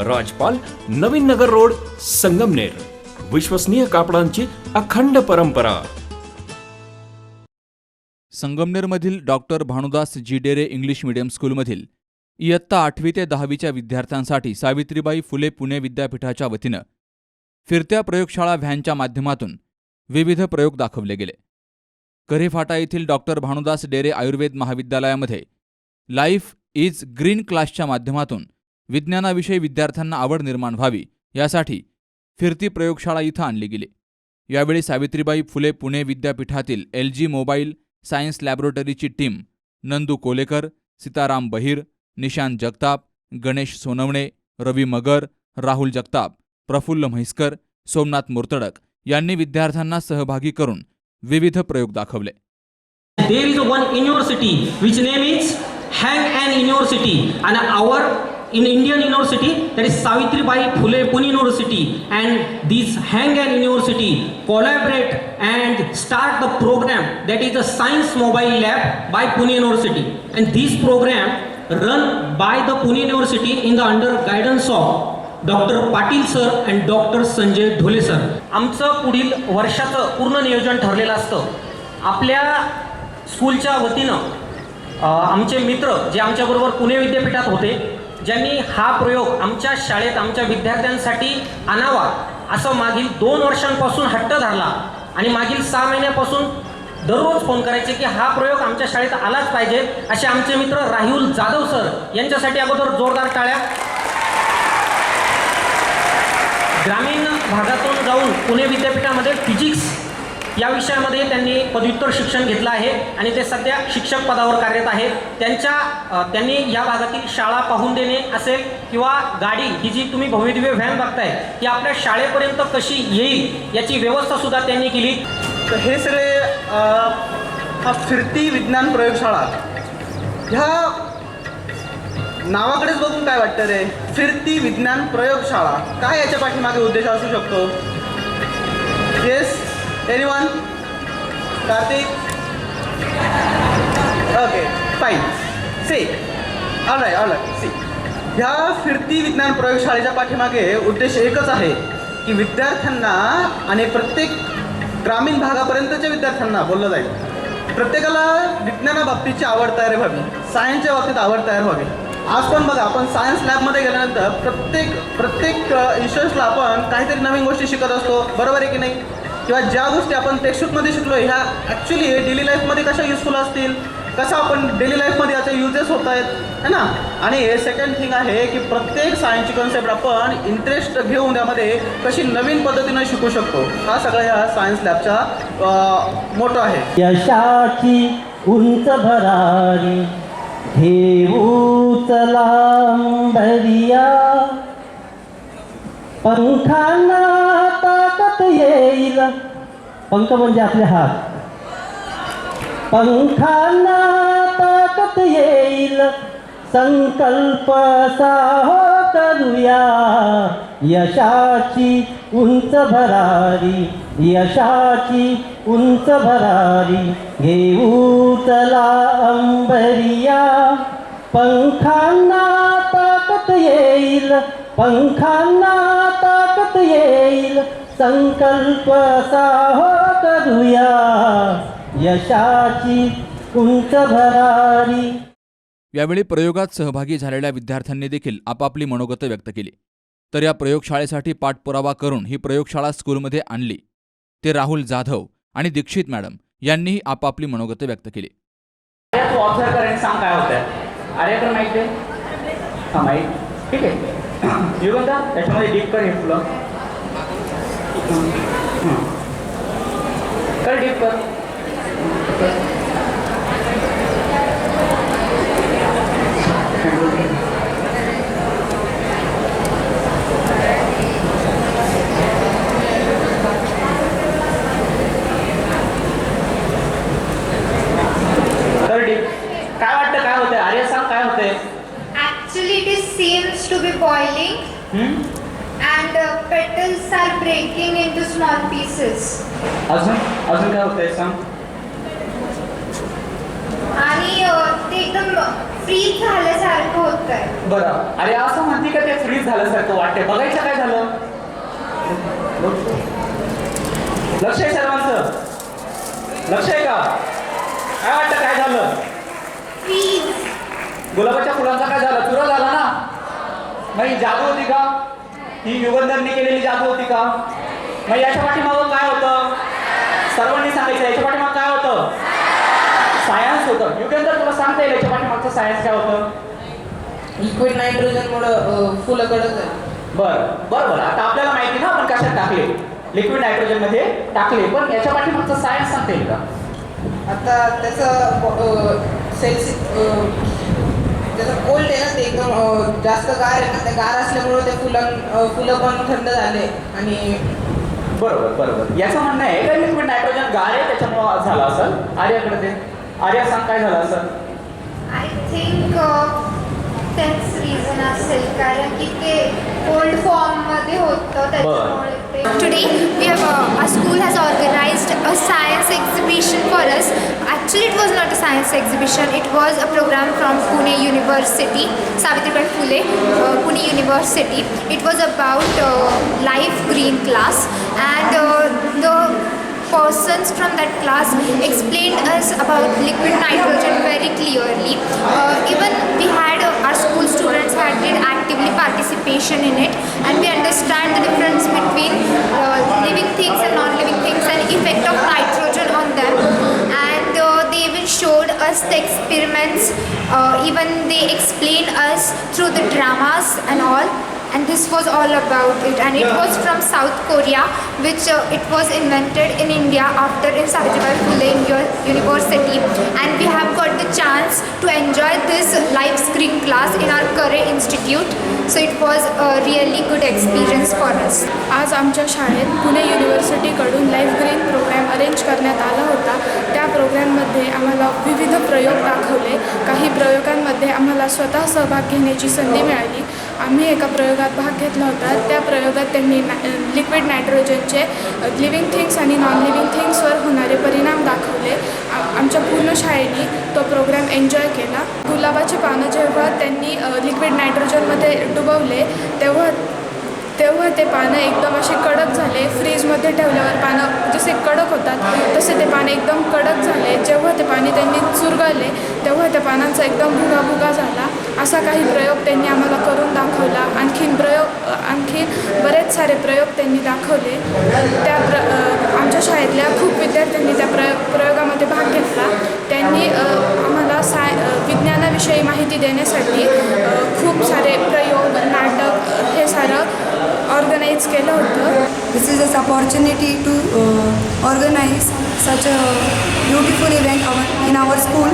राजपाल Navin Nagar road Sangamner. विश्वसनीय कापडांची अखंड परंपरा. संगमनेरमधील doctor Bhanudas Jidere English medium स्कूलमधील इयत्ता आठवी ते दहावीच्या विद्यार्थ्यांसाठी सावित्रीबाई फुले पुणे विद्यापीठाच्या वतीनं फिरत्या प्रयोगशाळा व्हॅनच्या माध्यमातून विविध प्रयोग दाखवले गेले. करेफाटा येथील डॉक्टर भानुदास डेरे आयुर्वेद महाविद्यालयामध्ये लाईफ इज ग्रीन क्लासच्या माध्यमातून विज्ञानाविषयी विद्यार्थ्यांना आवड निर्माण व्हावी यासाठी फिरती प्रयोगशाळा इथं आणली गेली. यावेळी सावित्रीबाई फुले पुणे विद्यापीठातील एल जी मोबाईल सायन्स लॅबोरेटरीची टीम नंदू कोलेकर सीताराम बहिर निशांत जगताप गणेश सोनवणे रवी मगर राहुल जगताप प्रफुल्ल म्हैसकर सोमनाथ मुर्तडक यांनी विद्यार्थ्यांना सहभागी करून विविध प्रयोग दाखवले. There is one university which name is hang and university and our in Indian university that is Savitribai Phule Pune University and this Hangan University collaborate and start the program that is the Science Mobile Lab by Pune University and this program run by the Pune University in the under guidance of doctor Patil sir and doctor Sanjay Dhole sir आमचं पुढील वर्षाचं पूर्ण नियोजन ठरलेलं असतं आपल्या स्कूलच्या वतीनं आमचे मित्र जे आमच्याबरोबर पुणे विद्यापीठात होते ज्यांनी हा प्रयोग आमच्या शाळेत आमच्या विद्यार्थ्यांसाठी आणावा असं मागील दोन वर्षांपासून हट्ट धरला. आणि मागील सहा महिन्यापासून दररोज फोन करायचे की हा प्रयोग आमच्या शाळेत आलाच पाहिजे असे आमचे मित्र राहुल जाधव सर यांच्यासाठी अगोदर जोरदार टाळ्या. ग्रामीण भागातून जाऊन पुणे विद्यापीठामध्ये फिजिक्स या विषयामध्ये त्यांनी पदव्युत्तर शिक्षण घेतलं आहे आणि ते सध्या शिक्षक पदावर कार्यरत आहेत. त्यांच्या त्यांनी या भागातील शाळा पाहून देणे असेल किंवा गाडी ही जी तुम्ही भव्यदिव्य व्हॅन बघताय ती आपल्या शाळेपर्यंत कशी येईल याची व्यवस्था सुद्धा त्यांनी केली. तर हे सगळे हा फिरती विज्ञान प्रयोगशाळा. ह्या नावाकडेच बघून काय वाटतं रे? फिरती विज्ञान प्रयोगशाळा. काय याच्या पाठीमागे उद्देश असू शकतो? Anyone Kartik okay fine see all right all right see ह्या फिरती विज्ञान प्रयोगशाळेच्या पाठीमागे उद्देश एकच आहे की विद्यार्थ्यांना आणि प्रत्येक ग्रामीण भागापर्यंतच्या विद्यार्थ्यांना बोललं जाईल. प्रत्येकाला विज्ञानाबाबतीची आवड तयार व्हावी सायन्सच्या बाबतीत आवड तयार व्हावी. आज पण बघा आपण सायन्स लॅबमध्ये गेल्यानंतर प्रत्येक प्रत्येक इन्स्टन्सला आपण काहीतरी नवीन गोष्टी शिकत असतो बरोबर आहे की नाही? किंवा ज्या गोष्टी आपण टेक्स्टबुकमध्ये शिकलो ह्या ॲक्च्युली डेली लाईफमध्ये कशा युजफुल असतील? कसं आपण डेली लाईफमध्ये याचे युजेस होत आहेत? है ना? आणि हे सेकंड थिंग आहे की प्रत्येक सायन्सची कॉन्सेप्ट आपण इंटरेस्ट घेऊन त्यामध्ये कशी नवीन पद्धतीनं शिकू शकतो. हा सगळा ह्या सायन्स लॅबचा मोठा आहे. यशाची उंच भरारी घेऊ चला पंखांना ताकत येईल. पंख म्हणजे आपले हात. पंखांना ताकत येईल. संकल्प साहो करूया. यशाची उंच भरारी यशाची उंच भरारी घेऊ चला अंबरिया. पंखांना ताकत येईल. पंखांना ताकद येईल संकल्प साहो करूया यशाची उंच भरारी. यावेळी प्रयोगात सहभागी झालेल्या विद्यार्थ्यांनी देखील आपापली मनोगत व्यक्त केली. तर या प्रयोगशाळेसाठी पाठपुरावा करून ही प्रयोगशाळा स्कूलमध्ये आणली. ते राहुल जाधव आणि दीक्षित मॅडम यांनीही आपापली मनोगत व्यक्त केली. तू ऑब्झर्व कर आणि सांग काय होत आहे अरे तर माहिती आहे हां माहीत ठीक आहे. युगंधा त्याच्यामध्ये डीप कर हे फुलं कर डीप कर Thank you. Breaking into small pieces. अजून अजून काय होतंय सांग? आणि ते एकदम फ्रीज झाल्यासारखं होत आहे बरं. अरे असं म्हणते का ते फ्रीज झाल्यासारखं वाटतंय? बघायचं काय झालं? लक्ष आहे सर्वांचं? लक्ष आहे का? काय वाटतं काय झालं? गुलाबाच्या फुलांचा काय झालं? तुरा झाला ना? नाही जादू होती का? ही युगंधरने केलेली जादू होती का? मग याच्या पाठीमागं काय होतं? सर्वांनी सांगायचं याच्या पाठीमागं काय होतं? सायन्स होतं. युगंधर तुला सांगता येईल याच्या पाठीमागचं सायन्स काय होतं? लिक्विड नायट्रोजनमुळं फुलं कडक बरं बरं बरं आता आपल्याला माहिती ना आपण कशात टाकले? लिक्विड नायट्रोजनमध्ये टाकले. पण याच्या पाठीमागचं सायन्स सांगता येईल का? आता त्याचं सेल्स त्याचं कोल्ड आहे ना ते एकदम जास्त गार आहे ना ते गार असल्यामुळं ते फुलं फुलं पण थंड झाले. आणि बरोबर बरोबर. याचं म्हणणं आहे का लिक्विड नायट्रोजन गार आहे त्याच्यामुळं झालं असेल? आर्याकडे ते. आर्या सांग काय झालं असेल? आय थिंक तेच रिझन असेल कारण की ते कोल्ड फॉर्ममध्ये होतं त्याच्यामुळे ते Today, we have uh, our school has organized a science exhibition for us. Actually, it was not a science exhibition. It was a program from Pune University, Savitribai Phule, uh, Pune University. It was about uh, life green class, and uh, the persons from that class explained us about liquid nitrogen very clearly. Uh, even we had uh, our school students had did actively participation in it, and we understand the difference between uh, living things and non-living things and effect of nitrogen us the experiments. Uh, even they explain us through the dramas and all. And this was all about it. And it was from south korea which uh, it was invented in india after in savitribai phule university. And we have the chance to enjoy this live screen class in our curry institute. So it was a really good experience for us. आज आमच्या शाळेत पुणे युनिव्हर्सिटीकडून life green program arrange करण्यात आला होता. त्या प्रोग्रॅममध्ये आम्हाला विविध प्रयोग दाखवले. काही प्रयोगांमध्ये आम्हाला स्वतः सहभाग घेण्याची संधी मिळाली. आम्ही एका प्रयोगात भाग घेतला होता. त्या प्रयोगात त्यांनी लिक्विड नायट्रोजनचे लिव्हिंग थिंग्स आणि नॉन लिव्हिंग थिंग्सवर होणारे परिणाम दाखवले. आमच्या पूर्ण शाळेने तो प्रोग्राम एन्जॉय केला. गुलाबाचे पानं जेव्हा त्यांनी लिक्विड नायट्रोजनमध्ये डुबवले तेव्हा तेव्हा ते पानं एकदम असे कडक झाले. फ्रीजमध्ये ठेवल्यावर पानं जसे कडक होतात तसे ते पानं एकदम कडक झाले. जेव्हा ते पाणी त्यांनी चुरगळले तेव्हा त्या पानांचा एकदम भुगा भुगा झाला. असा काही प्रयोग त्यांनी आम्हाला करून दाखवला. आणखीन प्रयोग आणखीन बरेच सारे प्रयोग त्यांनी दाखवले. त्या प्र आमच्या शाळेतल्या खूप विद्यार्थ्यांनी त्या प्रयोग प्रयोगामध्ये भाग घेतला. त्यांनी आम्हाला साय विज्ञानाविषयी माहिती देण्यासाठी खूप सारे प्रयोग नाटक हे सारं ऑर्गनाईज केलं होतं. This is opportunity to organise such organize such a beautiful in our school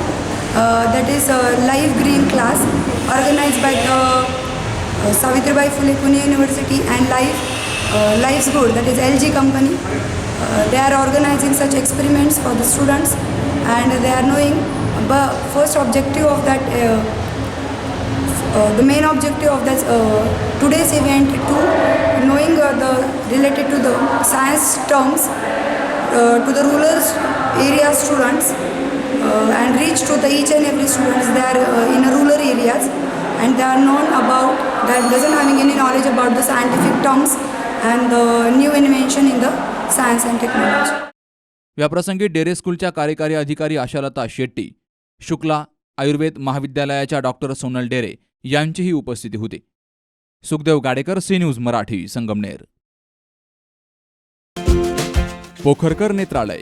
that is live green class organized by the uh, Savitribai Phule Pune University and Life uh, Life's Good. That is LG company. Uh, they are organizing such experiments for the students, and they are knowing. the first objective of that. Uh, uh, the main objective of this uh, today's event to knowing uh, the related to the science terms uh, to the rural area students and reach to the each and every students they are uh, in a rural areas and they are known about that doesn't having any knowledge about the scientific terms and the new invention in the science and technology याप्रसंगी डेरे स्कूलच्या कार्यकारी अधिकारी आशालता शेट्टी शुक्ला आयुर्वेद महाविद्यालयाच्या doctor Sonal डेरे यांचीही उपस्थिती होती Sukhdev Gadekar C news Marathi Sangamner Pokharkar नेत्रालय